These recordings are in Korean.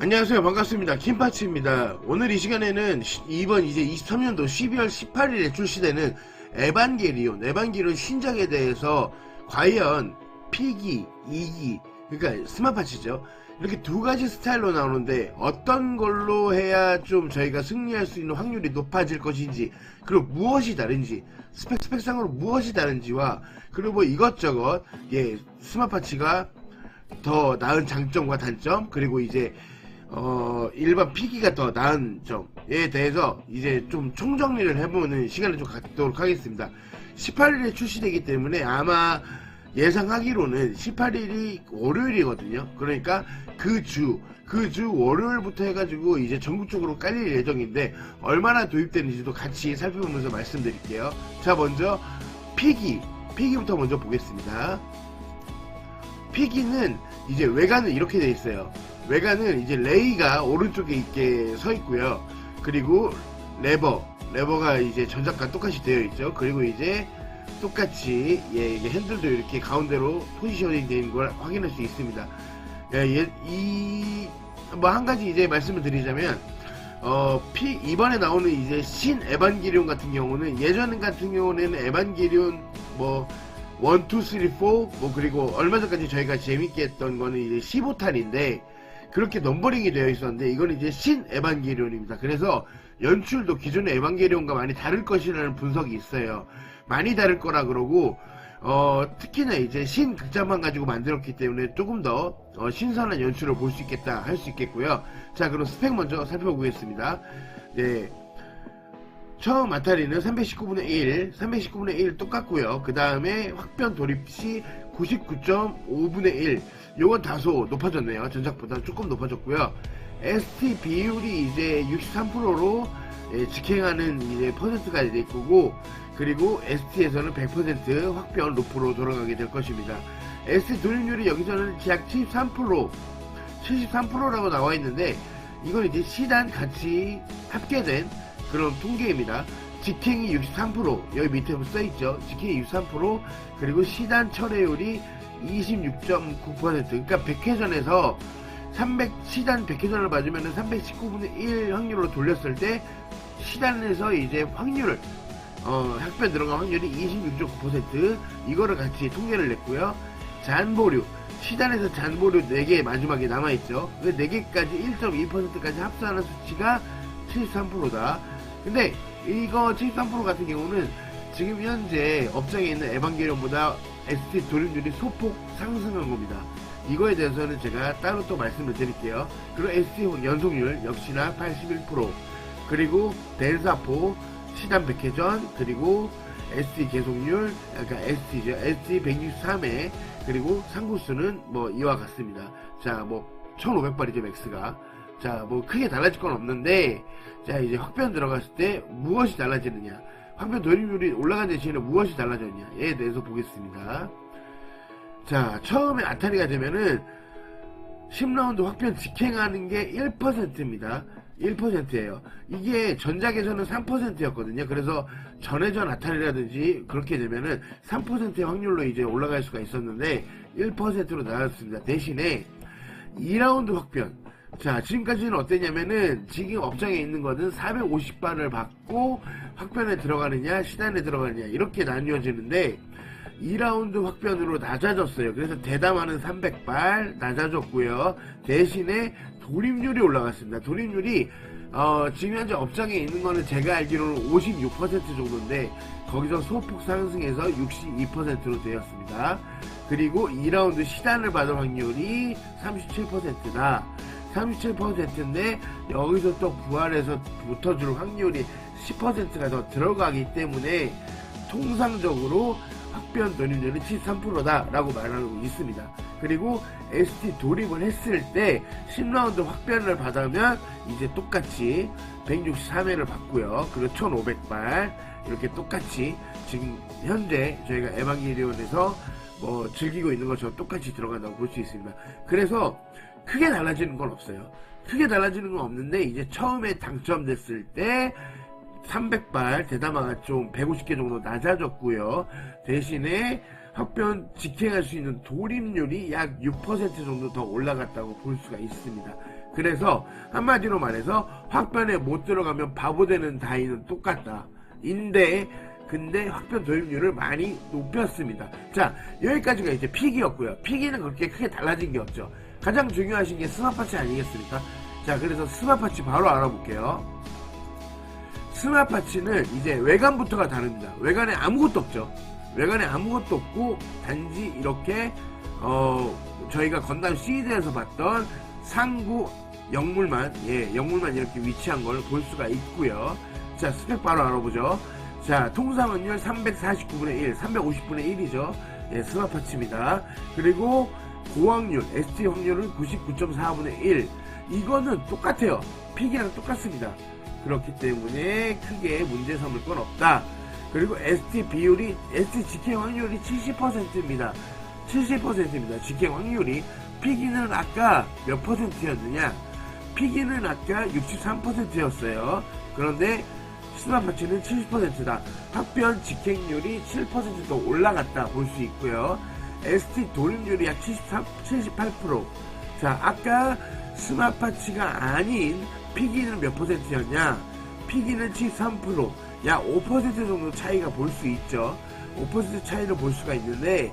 안녕하세요. 반갑습니다. 김파츠입니다. 오늘 이 시간에는 시- 이번 이제 23년도 12월 18일에 출시되는 에반게리온, 에반게리온 신작에 대해서 과연 피기, 2기, 그러니까 스마파츠죠. 이렇게 두 가지 스타일로 나오는데 어떤 걸로 해야 좀 저희가 승리할 수 있는 확률이 높아질 것인지 그리고 무엇이 다른지 스펙 스펙상으로 무엇이 다른지와 그리고 뭐 이것저것 예 스마파츠가 더 나은 장점과 단점 그리고 이제 어 일반 피기가 더 나은 점에 대해서 이제 좀 총정리를 해보는 시간을 좀 갖도록 하겠습니다. 18일에 출시되기 때문에 아마 예상하기로는 18일이 월요일이거든요. 그러니까 그 주, 그 주 월요일부터 해가지고 이제 전국적으로 깔릴 예정인데 얼마나 도입되는지도 같이 살펴보면서 말씀드릴게요. 자, 먼저 피기, 피기부터 먼저 보겠습니다. 피기는 이제 외관은 이렇게 돼 있어요. 외관은 이제 레이가 오른쪽에 있게 서 있고요. 그리고 레버, 레버가 이제 전작과 똑같이 되어 있죠. 그리고 이제 똑같이 예, 이게 핸들도 이렇게 가운데로 포지셔닝 된걸 확인할 수 있습니다. 예, 예, 이, 뭐 한 가지 이제 말씀을 드리자면, 어, 피, 이번에 나오는 이제 신 에반게리온 같은 경우는 예전 같은 경우는 에반게리온 뭐, 1, 2, 3, 4, 뭐, 그리고 얼마 전까지 저희가 재밌게 했던 거는 이제 15탄인데, 그렇게 넘버링이 되어 있었는데, 이거는 이제 신 에반게리온입니다. 그래서 연출도 기존의 에반게리온과 많이 다를 것이라는 분석이 있어요. 많이 다를 거라 그러고, 어, 특히나 이제 신 극장만 가지고 만들었기 때문에 조금 더 어, 신선한 연출을 볼 수 있겠다 할 수 있겠고요. 자, 그럼 스펙 먼저 살펴보겠습니다. 네. 처음 아타리는 319분의 1, 319분의 1 똑같고요. 그 다음에 확변 돌입 시 99.5분의 1. 요건 다소 높아졌네요. 전작보다 조금 높아졌고요. ST 비율이 이제 63%로 예, 직행하는 이제 퍼센트가 될 거고, 그리고 ST에서는 100% 확변 루프로 돌아가게 될 것입니다. ST 돌입률이 여기서는 약 73%, 73%라고 나와 있는데, 이건 이제 시단 같이 합계된 그런 통계입니다. 직행이 63%, 여기 밑에 써 있죠. 직행이 63%, 그리고 시단 철회율이 26.9%. 그러니까 100회전에서 300, 시단 100회전을 맞으면 319분의 1 확률로 돌렸을 때, 시단에서 이제 확률을, 어, 학변 들어간 확률이 26.9%, 이거를 같이 통계를 냈고요. 잔보류, 시단에서 잔보류 4개 마지막에 남아있죠. 그 4개까지 1.2%까지 합산하는 수치가 73%다. 근데 이거 73% 같은 경우는 지금 현재 업장에 있는 에반게리온보다 ST 돌입률이 소폭 상승한 겁니다. 이거에 대해서는 제가 따로 또 말씀을 드릴게요. 그리고 ST 연속률 역시나 81%, 그리고 델사포, 시단 100회전, 그리고 ST 계속률, 그러니까 ST죠. ST 163회, 그리고 상구수는 뭐 이와 같습니다. 자, 뭐 1500발이죠, 맥스가. 자, 뭐 크게 달라질 건 없는데, 자, 이제 확변 들어갔을 때 무엇이 달라지느냐. 확변 돌입률이 올라간 대신에 무엇이 달라졌냐에 대해서 보겠습니다. 자, 처음에 아타리가 되면은 10라운드 확변 직행하는 게 1%입니다. 1%예요. 이게 전작에서는 3%였거든요. 그래서 전회전 아타리라든지 그렇게 되면은 3%의 확률로 이제 올라갈 수가 있었는데 1%로 나왔습니다. 대신에 2라운드 확변. 자, 지금까지는 어땠냐면은 지금 업장에 있는 거는 450발을 받고 확변에 들어가느냐, 시단에 들어가느냐 이렇게 나뉘어지는데 2라운드 확변으로 낮아졌어요. 그래서 대담하는 300발 낮아졌고요. 대신에 돌입률이 올라갔습니다. 돌입률이 어, 지금 현재 업장에 있는 거는 제가 알기로는 56% 정도인데 거기서 소폭 상승해서 62%로 되었습니다. 그리고 2라운드 시단을 받을 확률이 37%다. 37%인데 여기서 또 부활해서 붙어줄 확률이 10%가 더 들어가기 때문에 통상적으로 확변 돌입률은 73%다 라고 말하고 있습니다. 그리고 ST 돌입을 했을 때 10라운드 확변을 받으면 이제 똑같이 163회를 받고요. 그리고 1500발 이렇게 똑같이 지금 현재 저희가 에반게리온에서 뭐 즐기고 있는 것처럼 똑같이 들어간다고 볼 수 있습니다. 그래서 크게 달라지는 건 없어요. 크게 달라지는 건 없는데 이제 처음에 당첨됐을 때 300발 대담화가 좀 150개 정도 낮아졌고요. 대신에 합변 직행할 수 있는 돌입률이 약 6% 정도 더 올라갔다고 볼 수가 있습니다. 그래서 한마디로 말해서 확변에 못 들어가면 바보 되는 다이는 똑같다. 인데 근데 확변 도입률을 많이 높였습니다. 자 여기까지가 이제 픽이었고요. 픽이는 그렇게 크게 달라진 게 없죠. 가장 중요하신 게 스마파치 아니겠습니까? 자 그래서 스마파치 바로 알아볼게요. 스마파치는 이제 외관부터가 다릅니다. 외관에 아무것도 없죠. 외관에 아무것도 없고 단지 이렇게 어 저희가 건담 시리즈에서 봤던 상부 영물만 예 영물만 이렇게 위치한 걸 볼 수가 있고요. 자 스펙 바로 알아보죠. 자 통상 확률 349분의 1, 350분의 1이죠. 예 스마파치입니다. 그리고 고확률 ST 확률은 99.4분의 1. 이거는 똑같아요. 픽이랑 똑같습니다. 그렇기 때문에 크게 문제 삼을 건 없다. 그리고 ST 비율이 ST 직행 확률이 70%입니다. 70%입니다. 직행 확률이 피기는 아까 몇 퍼센트였느냐? 피기는 아까 63%였어요. 그런데 스마파치는 70%다. 합변 직행률이 7%더 올라갔다 볼 수 있고요. ST 돌림률이 약 73, 78%. 자, 아까 스마파치가 아닌 피기는 몇 퍼센트였냐? 피기는 73%. 약 5% 정도 차이가 볼 수 있죠. 5% 차이를 볼 수가 있는데,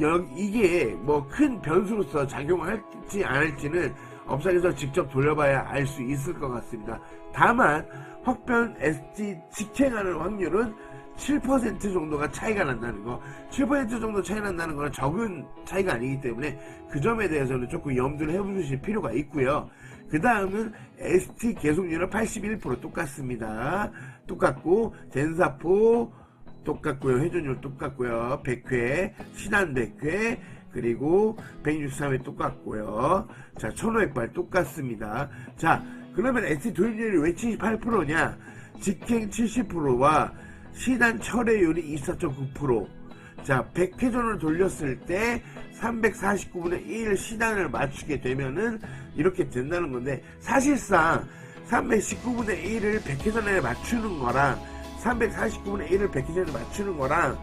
여, 이게 뭐 큰 변수로서 작용할지 안 할지는 업상에서 직접 돌려봐야 알 수 있을 것 같습니다. 다만, 확변 ST 직행하는 확률은 7% 정도가 차이가 난다는 거, 7% 정도 차이 난다는 건 적은 차이가 아니기 때문에 그 점에 대해서는 조금 염두를 해보실 필요가 있고요. 그 다음은 ST 계속률은 81% 똑같습니다. 똑같고, 젠사포 똑같고요. 회전율 똑같고요. 100회, 신한 100회, 그리고 163회 똑같고요. 자, 1500발 똑같습니다. 자, 그러면 ST 도입률이 왜 78%냐? 직행 70%와 시단 철회율이 24.9%. 자, 100회전을 돌렸을 때 349분의 1 시단을 맞추게 되면은 이렇게 된다는 건데 사실상 319분의 1을 100회전에 맞추는 거랑 349분의 1을 100회전에 맞추는 거랑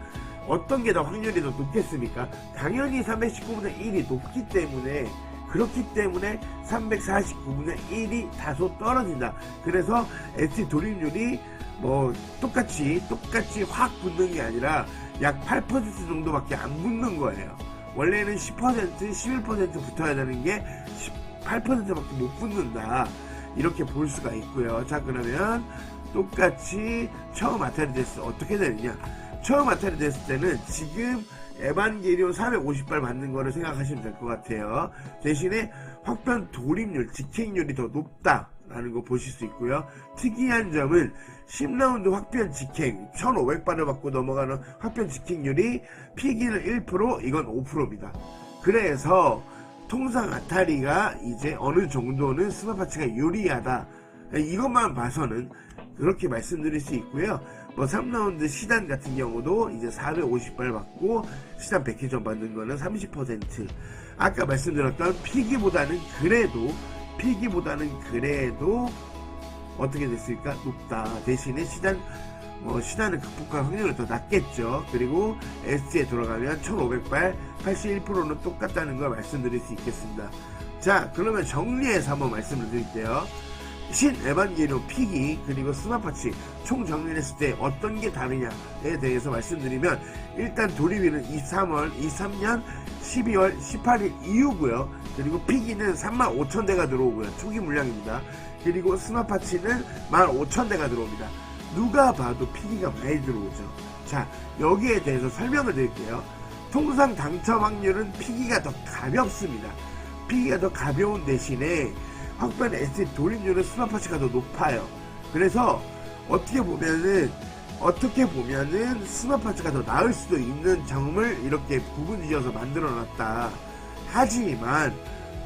어떤 게 더 확률이 더 높겠습니까? 당연히 319분의 1이 높기 때문에 그렇기 때문에 349분의 1이 다소 떨어진다. 그래서 ST 돌입률이 뭐 똑같이 똑같이 확 붙는 게 아니라 약 8% 정도밖에 안 붙는 거예요. 원래는 10% 11% 붙어야 되는 게 18%밖에 못 붙는다. 이렇게 볼 수가 있고요. 자 그러면 똑같이 처음 아타리 됐을 때 어떻게 되느냐? 처음 아타리 됐을 때는 지금 에반게리온 450발 맞는 거를 생각하시면 될 것 같아요. 대신에 확변 돌입률, 직행률이 더 높다 라는 거 보실 수 있고요. 특이한 점은 10라운드 확변 직행 1500발을 받고 넘어가는 확변 직행률이 피기는 1% 이건 5%입니다. 그래서 통상 아타리가 이제 어느 정도는 스마파치가 유리하다. 이것만 봐서는 그렇게 말씀드릴 수 있고요. 뭐 3라운드 시단 같은 경우도 이제 450발 받고 시단 100회 전 받는 거는 30% 아까 말씀드렸던 피기보다는 그래도 피기보다는 그래도 어떻게 됐을까? 높다. 대신에 시단 뭐 시단을 극복할 확률은 더 낮겠죠. 그리고 S에 들어가면 1500발 81%는 똑같다는 걸 말씀드릴 수 있겠습니다. 자 그러면 정리해서 한번 말씀을 드릴게요 신 에반게리온 피기 그리고 스마파치 총 정리했을 때 어떤 게 다르냐에 대해서 말씀드리면 일단 도리비는 23월 23년 12월 18일 이후고요. 그리고 피기는 35,000대가 들어오고요. 초기 물량입니다. 그리고 스마파치는 15,000대가 들어옵니다. 누가 봐도 피기가 많이 들어오죠. 자 여기에 대해서 설명을 드릴게요. 통상 당첨 확률은 피기가 더 가볍습니다. 피기가 더 가벼운 대신에 확변 ST 돌입률은 스마파치가 더 높아요. 그래서 어떻게 보면은 어떻게 보면은 스마파치가 더 나을 수도 있는 점을 이렇게 부분지어서 만들어 놨다. 하지만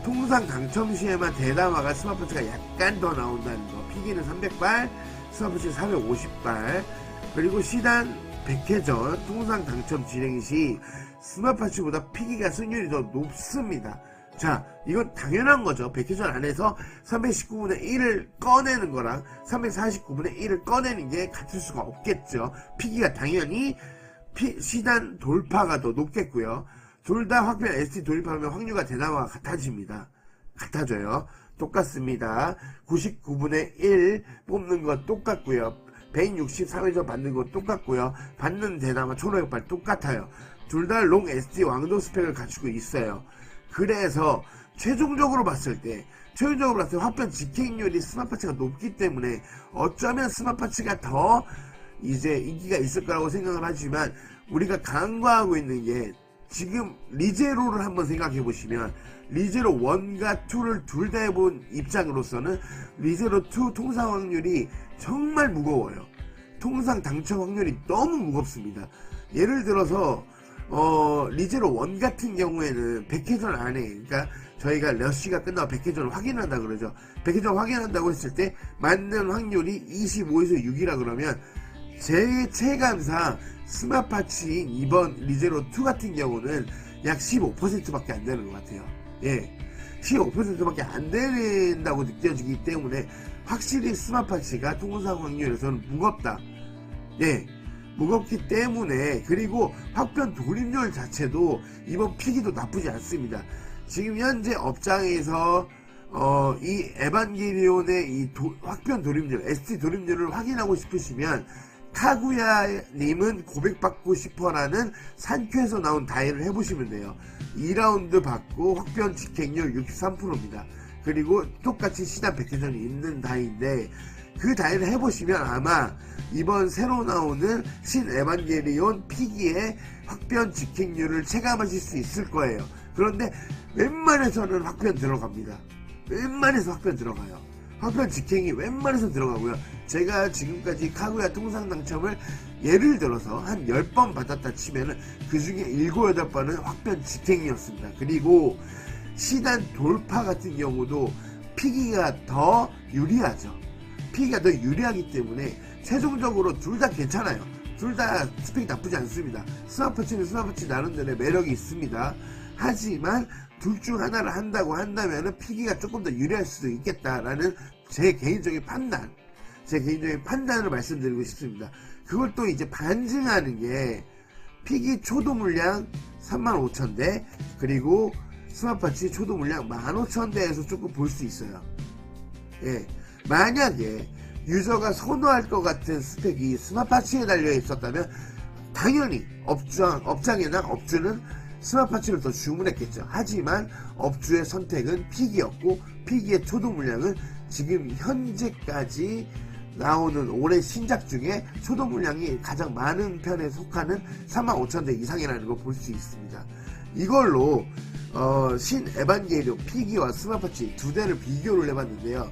통상 당첨 시에만 대담화가 스마파치가 약간 더 나온다는 거. 피기는 300발, 스마파치는 450발. 그리고 시단 100회전 통상 당첨 진행 시 스마파치보다 피기가 승률이 더 높습니다. 자, 이건 당연한 거죠. 100회전 안에서 319분의 1을 꺼내는 거랑 349분의 1을 꺼내는 게 같을 수가 없겠죠. 피기가 당연히 피, 시단 돌파가 더 높겠고요. 둘 다 확변 ST 돌입하면 확률과 대담화가 같아집니다. 같아져요. 똑같습니다. 99분의 1 뽑는 거 똑같고요. 163회전 받는 거 똑같고요. 받는 대나마 1500발 똑같아요. 둘 다 롱 SD 왕도 스펙을 갖추고 있어요. 그래서 최종적으로 봤을 때 최종적으로 봤을 때 화편 직행률이 스마파치가 높기 때문에 어쩌면 스마파치가 더 이제 인기가 있을 거라고 생각을 하지만 우리가 간과하고 있는 게 지금 리제로를 한번 생각해 보시면 리제로 1과 2를 둘 다 해본 입장으로서는 리제로 2 통상 확률이 정말 무거워요. 통상 당첨 확률이 너무 무겁습니다. 예를 들어서 어, 리제로 1 같은 경우에는 100회전 안에 그러니까 저희가 러쉬가 끝나고 100회전을 확인한다 그러죠. 100회전 확인한다고 했을 때 맞는 확률이 25에서 6이라 그러면 제 체감상 스마파치인 이번 리제로 2 같은 경우는 약 15%밖에 안 되는 것 같아요. 예. 15%밖에 안 된다고 느껴지기 때문에 확실히 스마파치가 통상 확률에서는 무겁다. 예. 무겁기 때문에 그리고 확변 돌입률 자체도 이번 피기도 나쁘지 않습니다. 지금 현재 업장에서 어, 이 에반게리온의 이 도- 확변 돌입률, ST 돌입률을 확인하고 싶으시면 카구야님은 고백받고 싶어라는 산큐에서 나온 다이를 해보시면 돼요. 2라운드 받고 확변 직행률 63%입니다. 그리고 똑같이 시단 100회전이 있는 다이인데 그 다이를 해보시면 아마 이번 새로 나오는 신 에반게리온 피기의 확변 직행률을 체감하실 수 있을 거예요. 그런데 웬만해서는 확변 들어갑니다. 웬만해서 확변 들어가요. 확변 직행이 웬만해서 들어가고요. 제가 지금까지 카구야 통상 당첨을 예를 들어서 한 10번 받았다 치면은 그 중에 7, 8번은 확변 직행이었습니다. 그리고 시단 돌파 같은 경우도 피기가 더 유리하죠. 피기가 더 유리하기 때문에 최종적으로 둘 다 괜찮아요. 둘 다 스펙이 나쁘지 않습니다. 스마프치는 스마프치 나름대로의 매력이 있습니다. 하지만 둘 중 하나를 한다고 한다면 피기가 조금 더 유리할 수도 있겠다라는 제 개인적인 판단, 제 개인적인 판단을 말씀드리고 싶습니다. 그걸 또 이제 반증하는 게 피기 초도 물량 35,000대 그리고 스마파치 초도 물량 15,000대에서 조금 볼 수 있어요. 예. 만약에 유저가 선호할 것 같은 스펙이 스마파치에 달려 있었다면 당연히 업장, 업장이나 업주는 스마파치를 더 주문했겠죠. 하지만 업주의 선택은 픽이었고 픽의 초도 물량은 지금 현재까지 나오는 올해 신작 중에 초도 물량이 가장 많은 편에 속하는 35,000대 이상이라는 걸 볼 수 있습니다. 이걸로 어, 신 에반게리온 피기와 스마파치 두 대를 비교를 해봤는데요.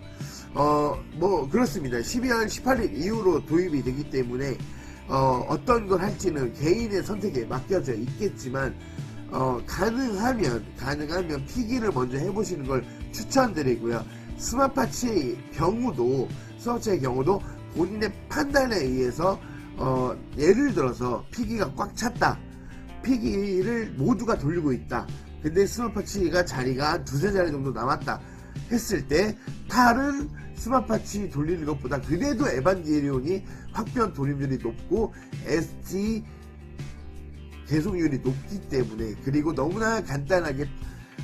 어, 뭐 그렇습니다. 12월 18일 이후로 도입이 되기 때문에 어, 어떤 걸 할지는 개인의 선택에 맡겨져 있겠지만 어, 가능하면 가능하면 피기를 먼저 해보시는 걸 추천드리고요. 스마파치의 경우도 스마파치의 경우도 본인의 판단에 의해서 어, 예를 들어서 피기가 꽉 찼다. 피기를 모두가 돌리고 있다. 근데 스마파치가 자리가 한 두세 자리 정도 남았다. 했을 때 다른 스마파치 돌리는 것보다 그래도 에반게리온이 확변 돌림률이 높고 ST 계속률이 높기 때문에 그리고 너무나 간단하게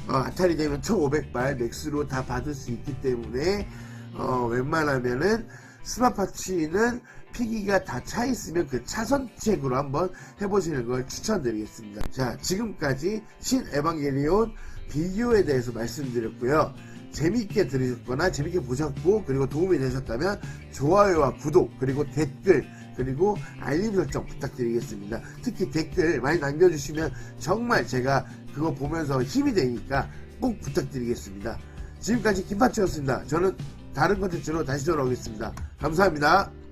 어, 아탈이 되면 1500발 맥스로 다 받을 수 있기 때문에 어, 웬만하면은 스마파치는 피기가 다 차 있으면 그 차선책으로 한번 해보시는 걸 추천드리겠습니다. 자, 지금까지 신 에반게리온 비디오에 대해서 말씀드렸고요. 재밌게 들으셨거나 재밌게 보셨고 그리고 도움이 되셨다면 좋아요와 구독 그리고 댓글 그리고 알림 설정 부탁드리겠습니다. 특히 댓글 많이 남겨주시면 정말 제가 그거 보면서 힘이 되니까 꼭 부탁드리겠습니다. 지금까지 김파치였습니다. 저는 다른 컨텐츠로 다시 돌아오겠습니다. 감사합니다.